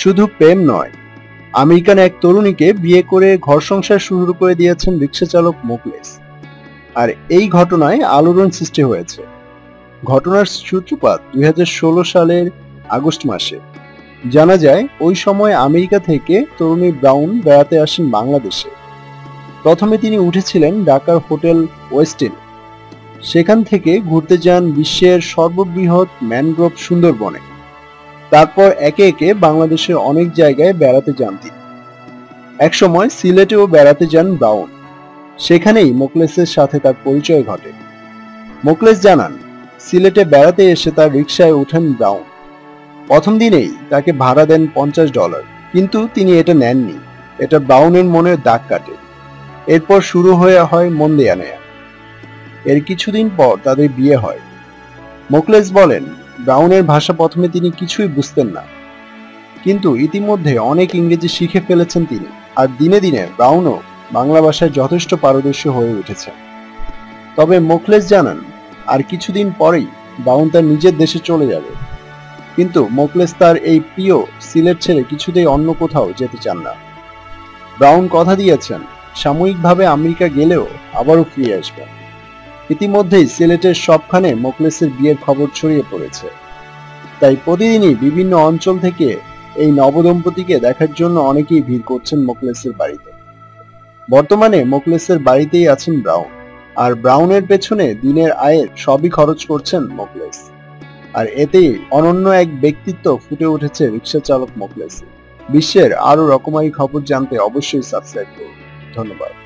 শুধু প্রেম নয়, আমেরিকান এক তরুণীকে বিয়ে করে ঘর সংসার শুরু করে দিয়েছেন রিক্সা চালক আর এই ঘটনায় আলোড়ন সৃষ্টি হয়েছে। ঘটনার সূত্রপাত দুই হাজার ষোলো সালের আগস্ট মাসে। জানা যায়, ওই সময় আমেরিকা থেকে তরুণী ব্রাউন বেড়াতে আসেন বাংলাদেশে। প্রথমে তিনি উঠেছিলেন ঢাকার হোটেল ওয়েস্টিন। সেখান থেকে ঘুরতে যান বিশ্বের সর্ববৃহৎ ম্যানগ্রোভ সুন্দরবনে। তারপর একে একে বাংলাদেশের অনেক জায়গায় বেড়াতে যান তিনি। একসময় সিলেটেও বেড়াতে যান ব্রাউন। সেখানেই মোকলেসের সাথে তার পরিচয় ঘটে। মোকলেস জানান, সিলেটে বেড়াতে এসে তার রিকশায় ওঠেন ব্রাউন। প্রথম দিনেই তাকে ভাড়া দেন পঞ্চাশ ডলার, কিন্তু তিনি এটা নেননি। এটা ব্রাউনের মনে দাগ কাটে। এরপর শুরু হয়ে হয় মন নেয়া এর কিছুদিন পর তাদের বিয়ে হয়। মোকলেস বলেন ব্রাউনের ভাষা প্রথমে তিনি কিছুই বুঝতেন না। কিন্তু ইতিমধ্যে অনেক ইংরেজি শিখে ফেলেছেন তিনি, আর দিনে দিনে ব্রাউনও বাংলা ভাষায় যথেষ্ট পারদর্শী হয়ে উঠেছে। তবে মোখলেস জানান, আর কিছুদিন পরেই ব্রাউন তার নিজের দেশে চলে যাবে। কিন্তু মোখলেস তার এই প্রিয় সিলেট ছেড়ে কিছুতেই অন্য কোথাও যেতে চান না। ব্রাউন কথা দিয়েছেন, সাময়িকভাবে আমেরিকা গেলেও আবারও ফিরে আসবেন। ইতিমধ্যেই সিলেটের সবখানে মোকলেসের বিয়ের খবর ছড়িয়ে পড়েছে। তাই প্রতিদিনই বিভিন্ন অঞ্চল থেকে এই নবদম্পতিকে দেখার জন্য অনেকেই ভিড় করছেন মোকলেসের বাড়িতে। বর্তমানে মোকলেসের বাড়িতেই আছেন ব্রাউন। আর ব্রাউনের পেছনে দিনের আয়ের সবই খরচ করছেন মোকলেস আর এতেই অনন্য এক ব্যক্তিত্ব ফুটে উঠেছে রিক্সা চালক মোকলেসে বিশ্বের আরও রকমারি খবর জানতে অবশ্যই সাবস্ক্রাইব করুন। ধন্যবাদ।